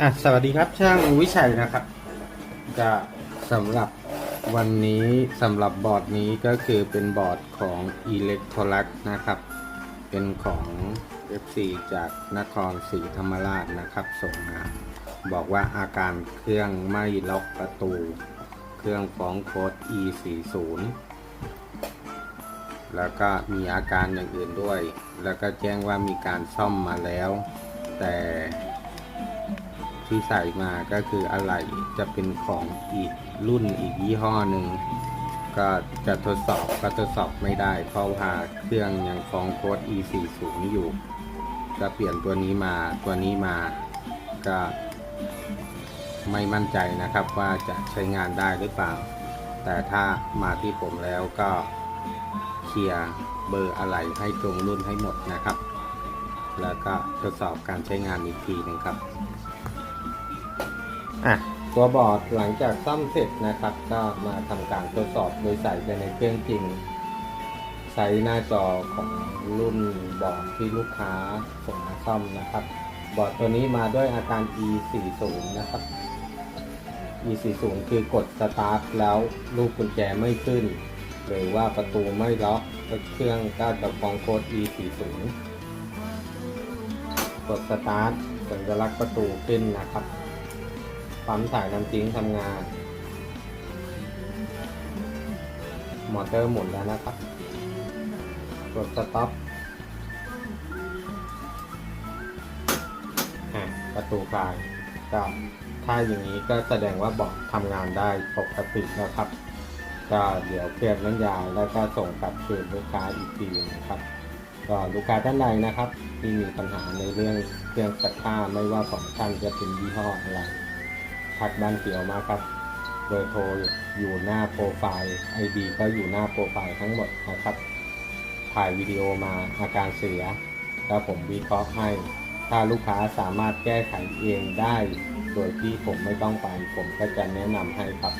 อะสวัสดีครับช่างวิชัยนะครับก็สำหรับวันนี้สำหรับบอร์ดนี้ก็คือเป็นบอร์ดของ e l e c t r o l u x นะครับ เป็นของ FC จากนครศรีธรรมราชนะครับ ส่งมาบอกว่าอาการเครื่องไม่ล็อกประตู เครื่องฟ้องโค้ด E40 แล้วก็มีอาการอย่างอื่นด้วย แล้วก็แจ้งว่ามีการซ่อมมาแล้ว แต่ ที่ใส่มาก็คืออะไรจะเป็นของอีกรุ่นอีกยี่ห้อหนึ่งก็จะทดสอบก็ทดสอบไม่ได้ เพราะว่าเครื่องยังฟ้องโค้ด E40 อยู่ ก็เปลี่ยนตัวนี้มาตัวนี้มาก็ไม่มั่นใจนะครับว่าจะใช้งานได้หรือเปล่า แต่ถ้ามาที่ผมแล้วก็เคลียร์เบอร์อะไรให้ตรงรุ่นให้หมดนะครับ แล้วก็ทดสอบการใช้งานอีกทีหนึงครับ อะตัวบอร์ดหลังจากซ่อมเสร็จนะครับ ก็มาทำการทดสอบโดยใส่ไปในเครื่องจริง ใช้หน้าจอของรุ่นบอร์ดที่ลูกค้าส่งมาซ่อมนะครับ บอร์ดตัวนี้มาด้วยอาการ E40 นะครับ E40 คือกดสตาร์ทแล้วลูกกุญแจไม่ขึ้น หรือว่าประตูไม่ล็อกเครื่องก็จะฟ้องโค้ด E40 กดสตาร์ทสัญลักษณ์ประตูขึ้นนะครับ ปั๊มถ่ายน้ำทิ้งทำงาน มอเตอร์หมุนแล้วนะครับ กดสต็อปอะประตูคลายก็ถ้าอย่างนี้ก็แสดงว่าบอกทำงานได้ปกตินะครับ ก็เดี๋ยวเปลี่ยนน้ำยาแล้วก็ส่งกลับคืนลูกค้าอีกทีนะครับก็ลูกค้าท่านใดนะครับ ที่มีปัญหาในเรื่องเครื่องซักผ้าไม่ว่าของท่านจะเป็นยี่ห้ออะไร พักบ้านเขียวมาครับ เบอร์โทรอยู่หน้าโปรไฟล์ ID ก็อยู่หน้าโปรไฟล์ทั้งหมดนะครับ ถ่ายวิดีโอมาอาการเสีย แล้วผมวิเคราะห์ให้ ถ้าลูกค้าสามารถแก้ไขเองได้ โดยที่ผมไม่ต้องไป ผมก็จะแนะนำให้ครับ